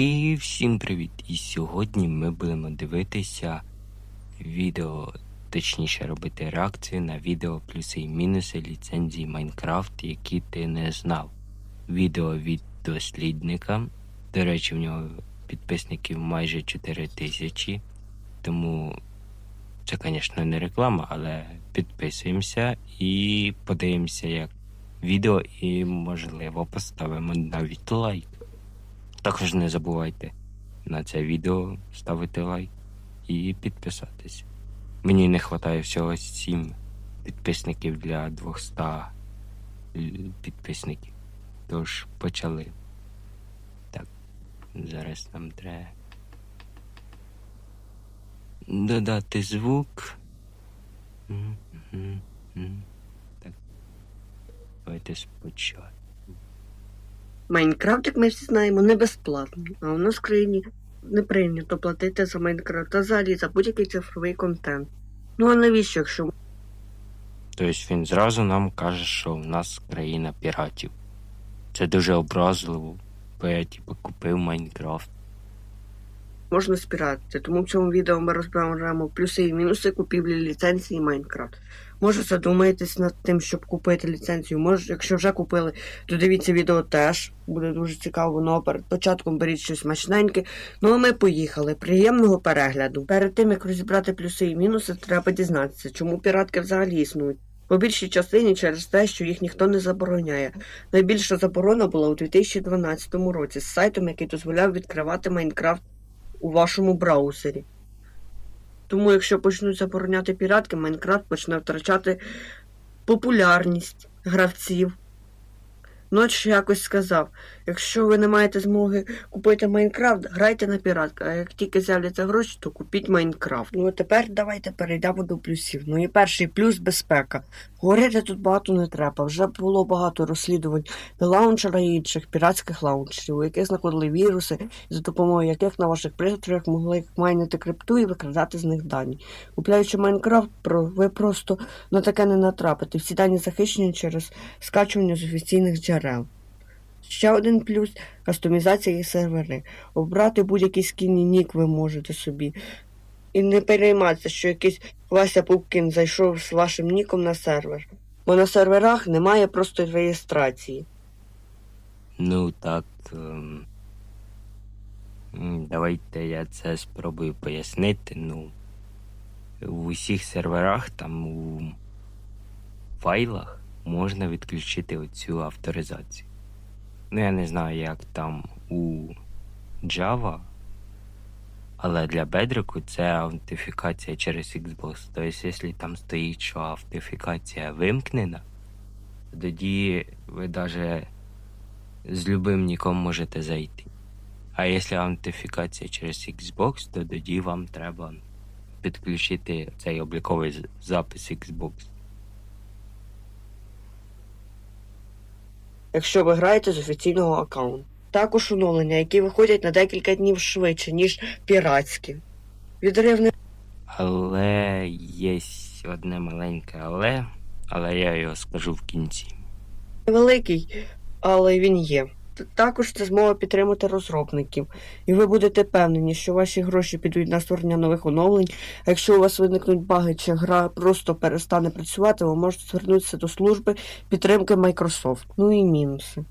І всім привіт! І сьогодні ми будемо дивитися відео, точніше робити реакцію на відео плюси і мінуси ліцензії Майнкрафт, які ти не знав. Відео від дослідника. До речі, в нього підписників майже 4 тисячі. Тому це, звісно, не реклама, але підписуємося і подивимося, як відео, і можливо поставимо навіть лайк. Також не забувайте на це відео ставити лайк і підписатись. Мені не вистачає всього 7 підписників для 200 підписників. Тож почали. Так, зараз нам треба додати звук. Так. Давайте спочатку. Майнкрафт, як ми всі знаємо, не безплатний, а у нас в країні не прийнято платити за Майнкрафт, а взагалі за будь-який цифровий контент. Ну а навіщо, якщо Тобто він зразу нам каже, що в нас країна піратів. Це дуже образливо, бо я типу купив Майнкрафт. можна спіратити? Тому в цьому відео ми розберемо плюси і мінуси купівлі ліцензії Майнкрафт. Може задумаєтесь над тим, щоб купити ліцензію. Може, якщо вже купили, то дивіться відео теж. Буде дуже цікаво. Ну а перед початком беріть щось смачненьке. Ну а ми поїхали. Приємного перегляду. Перед тим як розібрати плюси і мінуси, треба дізнатися, чому піратки взагалі існують. По більшій частині через те, що їх ніхто не забороняє. Найбільша заборона була у 2012 році з сайтом, який дозволяв відкривати Майнкрафт у вашому браузері. Тому, якщо почнуть забороняти піратки, Майнкрафт почне втрачати популярність гравців. Ноч якось сказав: якщо ви не маєте змоги купити Майнкрафт, грайте на піратках, а як тільки з'являться гроші, то купіть Майнкрафт. Ну а тепер давайте перейдемо до плюсів. Ну і перший плюс безпека. Говорити тут багато не треба. Вже було багато розслідувань лаунчера і інших піратських лаунчерів, у яких знаходили віруси, за допомогою яких на ваших пристроях могли майнити крипту і викрадати з них дані. Купляючи Майнкрафт, ви просто на таке не натрапите. Всі дані захищені через скачування з офіційних джерел. Ще один плюс кастомізація і сервери. Обрати будь-який скін і нік ви можете собі. І не перейматися, що якийсь Вася Пупкін зайшов з вашим ніком на сервер. Бо на серверах немає просто реєстрації. Ну так. ем, Давайте я це спробую пояснити. Ну, в усіх серверах, там у файлах можна відключити оцю авторизацію. Ну, я не знаю, як там у Java, але для Bedrock це аутентифікація через Xbox. Тобто, якщо там стоїть, що аутентифікація вимкнена, тоді ви навіть з любим ніком можете зайти. А якщо аутентифікація через Xbox, то тоді вам треба підключити цей обліковий запис Xbox. Якщо ви граєте з офіційного аккаунту. Також оновлення, які виходять на декілька днів швидше, ніж піратські. Відрив не Але є одне маленьке але, але я його скажу в кінці. невеликий, але він є. Також це змога підтримати розробників, і ви будете певнені, що ваші гроші підуть на створення нових оновлень. А якщо у вас виникнуть баги чи гра просто перестане працювати, ви можете звернутися до служби підтримки Microsoft. Ну і мінуси.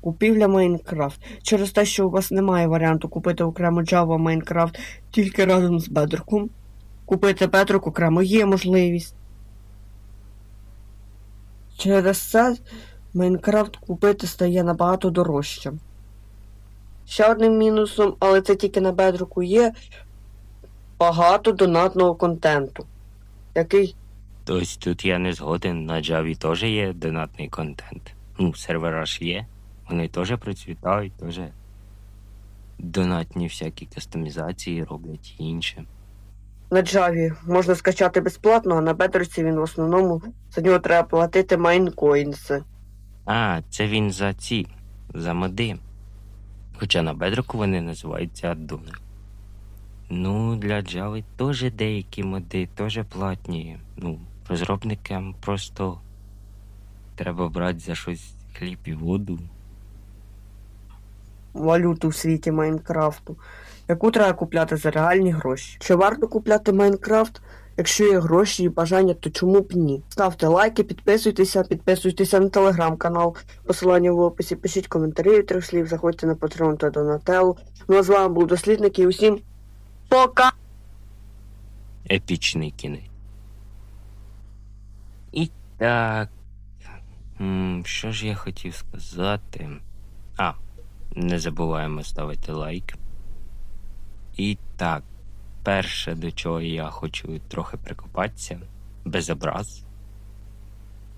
Купівля Майнкрафт. Через те, що у вас немає варіанту купити окремо Java Майнкрафт тільки разом з Bedrock. Купити Bedrock окремо є можливість. Через це Майнкрафт купити стає набагато дорожче. Ще одним мінусом, але це тільки на бедруку є багато донатного контенту, який Тобто тут я не згоден, на Java теж є донатний контент. Ну, сервера ж є. Вони теж процвітають, теж донатні всякі кастомізації роблять і інше. на Java можна скачати безплатно, а на бедруці він в основному за нього треба платити майнкоїнси. А, це він за ці, за моди. Хоча на бедроку вони називаються аддони. Ну, для Java теж деякі моди, теж платні. Ну, розробникам просто треба брати за щось хліб і воду. валюту в світі Майнкрафту, яку треба купляти за реальні гроші. Чи варто купляти Майнкрафт? Якщо є гроші і бажання, то чому б ні? Ставте лайки, підписуйтеся, підписуйтеся на телеграм-канал, посилання в описі, пишіть коментарі від трьох слів, заходьте на Patreon та Donatello. Ну а з вами був дослідник і усім пока! Епічний кінець. І так. Що ж я хотів сказати? А, не забуваємо ставити лайк. І так, перше, до чого я хочу трохи прикопатися, без образ.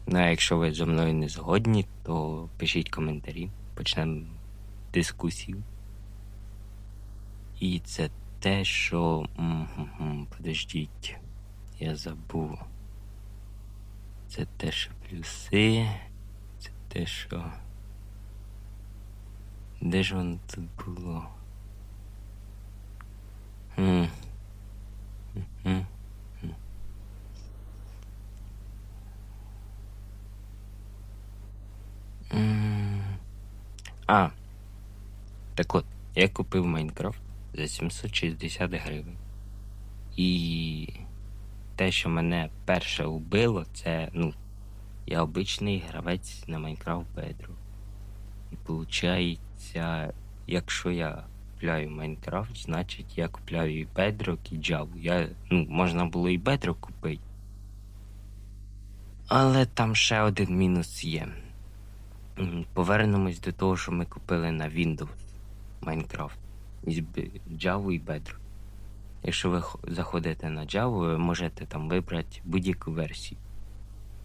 Ну, а якщо ви зі мною не згодні, то пишіть коментарі, почнемо дискусію. І це те, що. Подождіть, я забув. Це те, що плюси. Це те, що. Де ж воно тут було? М. Мгм. М. М. А. Так от, я купив Майнкрафт за 760 гривень. І те, що мене перше убило, це, ну, я обичний гравець на Майнкрафт Bedrock. І виходить, якщо я купляю Майнкрафт, значить я купляю і Bedrock, і Java. Я, ну, можна було і Bedrock купити. Але там ще один мінус є. Повернемось до того, що ми купили на Windows Майнкрафт. Із Java і Bedrock. Якщо ви заходите на Java, ви можете там вибрати будь-яку версію.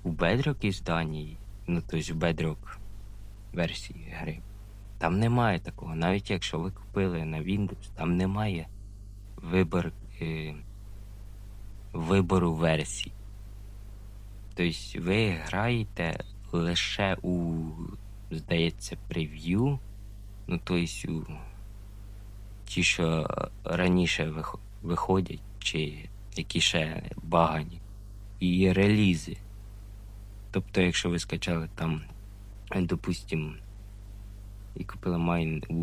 У Bedrock ізданні, ну тобто в Bedrock версії гри, там немає такого. Навіть якщо ви купили на Windows, там немає вибор, е, вибору версій. Тобто ви граєте лише у, здається, прев'ю, ну тобто ті, що раніше виходять, чи які ще багані, і релізи. Тобто, якщо ви скачали там, допустим, і купили майн у,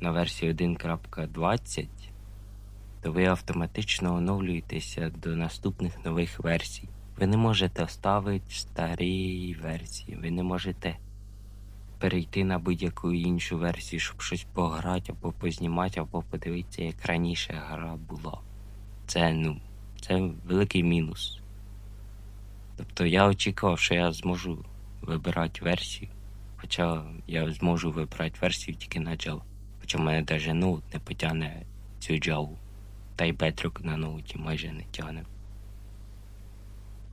на версії 1.20, то ви автоматично оновлюєтеся до наступних нових версій. Ви не можете ставити старі версії, ви не можете перейти на будь-яку іншу версію, щоб щось пограти або познімати, або подивитися, як раніше гра була. Це ну, це великий мінус. Тобто я очікував, що я зможу вибирати версію. Хоча я зможу вибирати версію тільки на Java. Хоча в мене навіть ноут не потягне цю Java. Та й Bedrock на ноуті майже не тягне.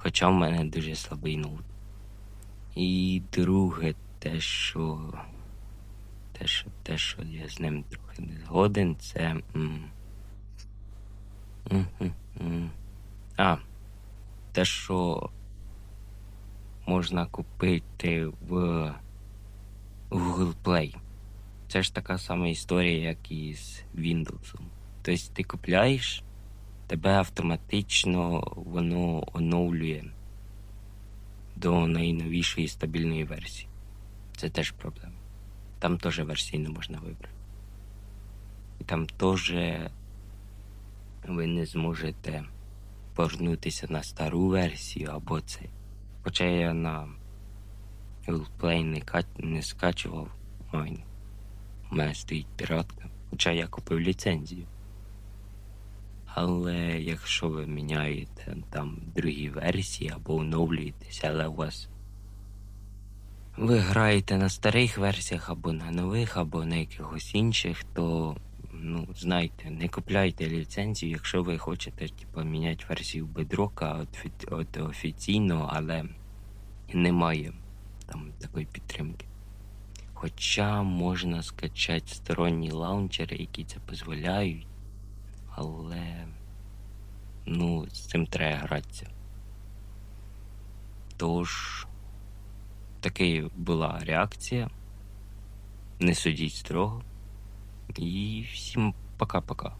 Хоча в мене дуже слабий ноут. І друге, те, що. Те, що, те, що я з ним трохи не згоден, це. А, те, що можна купити в Google Play. Це ж така сама історія, як і з Windows. Тобто ти купляєш, тебе автоматично воно оновлює до найновішої стабільної версії. Це теж проблема. Там теж версії не можна вибрати. І там теж ви не зможете повернутися на стару версію або це. Хоча я на Google не, ка- не скачував майн. У мене стоїть піратка. Хоча я купив ліцензію. Але якщо ви міняєте там другі версії або оновлюєтеся, але у вас ви граєте на старих версіях або на нових, або на якихось інших, то ну, знайте, не купляйте ліцензію, якщо ви хочете типу, міняти версію бедрока от, офіційного, але немає там такої підтримки. Хоча можна скачати сторонні лаунчери, які це дозволяють, але ну, з цим треба гратися. Тож, така була реакція. Не судіть строго. І всім пока-пока.